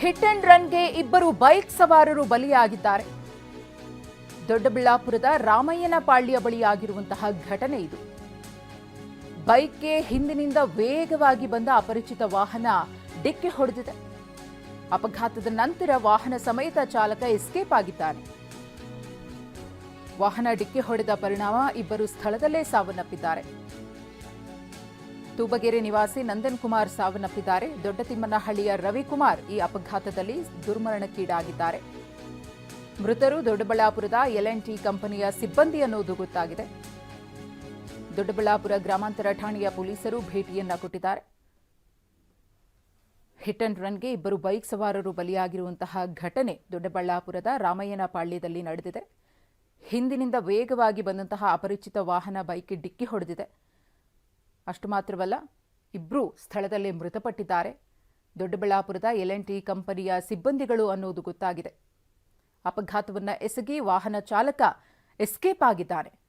Hit and ರನ್ಗೆ ಇಬ್ಬರು bike ಸವಾರರು ಬಲಿಯಾಗಿದ್ದಾರೆ. ದೊಡ್ಡಬಳ್ಳಾಪುರದ ರಾಮಯ್ಯನಪಾಳ್ಯ ಬಳಿಯಾಗಿರುವಂತಹ ಘಟನೆ ಇದು. ಬೈಕ್ಗೆ ಹಿಂದಿನಿಂದ ವೇಗವಾಗಿ ಬಂದ ಅಪರಿಚಿತ ವಾಹನ ಡಿಕ್ಕಿ ಹೊಡೆದಿದೆ. ಅಪಘಾತದ ನಂತರ ವಾಹನ ಸಮೇತ ಚಾಲಕ ಎಸ್ಕೇಪ್ ಆಗಿದ್ದಾನೆ. ವಾಹನ ಡಿಕ್ಕಿ ಹೊಡೆದ ಪರಿಣಾಮ ಇಬ್ಬರು ಸ್ಥಳದಲ್ಲೇ ಸಾವನ್ನಪ್ಪಿದ್ದಾರೆ. ತೂಬಗೆರೆ ನಿವಾಸಿ ನಂದನ್ ಕುಮಾರ್ ಸಾವನ್ನಪ್ಪಿದ್ದಾರೆ. ದೊಡ್ಡತಿಮ್ಮನಹಳ್ಳಿಯ ರವಿಕುಮಾರ್ ಈ ಅಪಘಾತದಲ್ಲಿ ದುರ್ಮರಣಕ್ಕೀಡಾಗಿದ್ದಾರೆ. ಮೃತರು ದೊಡ್ಡಬಳ್ಳಾಪುರದ ಎಲ್ ಟಿ ಕಂಪನಿಯ ಸಿಬ್ಬಂದಿ ಅನ್ನೋದು ಗೊತ್ತಾಗಿದೆ. ದೊಡ್ಡಬಳ್ಳಾಪುರ ಗ್ರಾಮಾಂತರ ಠಾಣೆಯ ಪೊಲೀಸರು ಭೇಟಿಯನ್ನ ಕೊಟ್ಟಿದ್ದಾರೆ. ಹಿಟ್ ಅಂಡ್ ರನ್ಗೆ ಇಬ್ಬರು ಬೈಕ್ ಸವಾರರು ಬಲಿಯಾಗಿರುವಂತಹ ಘಟನೆ ದೊಡ್ಡಬಳ್ಳಾಪುರದ ರಾಮಯ್ಯನಪಾಳ್ಯದಲ್ಲಿ ನಡೆದಿದೆ. ಹಿಂದಿನಿಂದ ವೇಗವಾಗಿ ಬಂದಂತಹ ಅಪರಿಚಿತ ವಾಹನ ಬೈಕ್ ಡಿಕ್ಕಿ ಹೊಡೆದಿದೆ. ಅಷ್ಟು ಮಾತ್ರವಲ್ಲ ಇಬ್ಬರೂ ಸ್ಥಳದಲ್ಲೇ ಮೃತಪಟ್ಟಿದ್ದಾರೆ. ದೊಡ್ಡಬಳ್ಳಾಪುರದ ಎಲ್ ಎನ್ ಟಿ ಕಂಪನಿಯ ಸಿಬ್ಬಂದಿಗಳು ಅನ್ನೋದು ಗೊತ್ತಾಗಿದೆ. ಅಪಘಾತವನ್ನು ಎಸಗಿ ವಾಹನ ಚಾಲಕ ಎಸ್ಕೇಪ್ ಆಗಿದ್ದಾನೆ.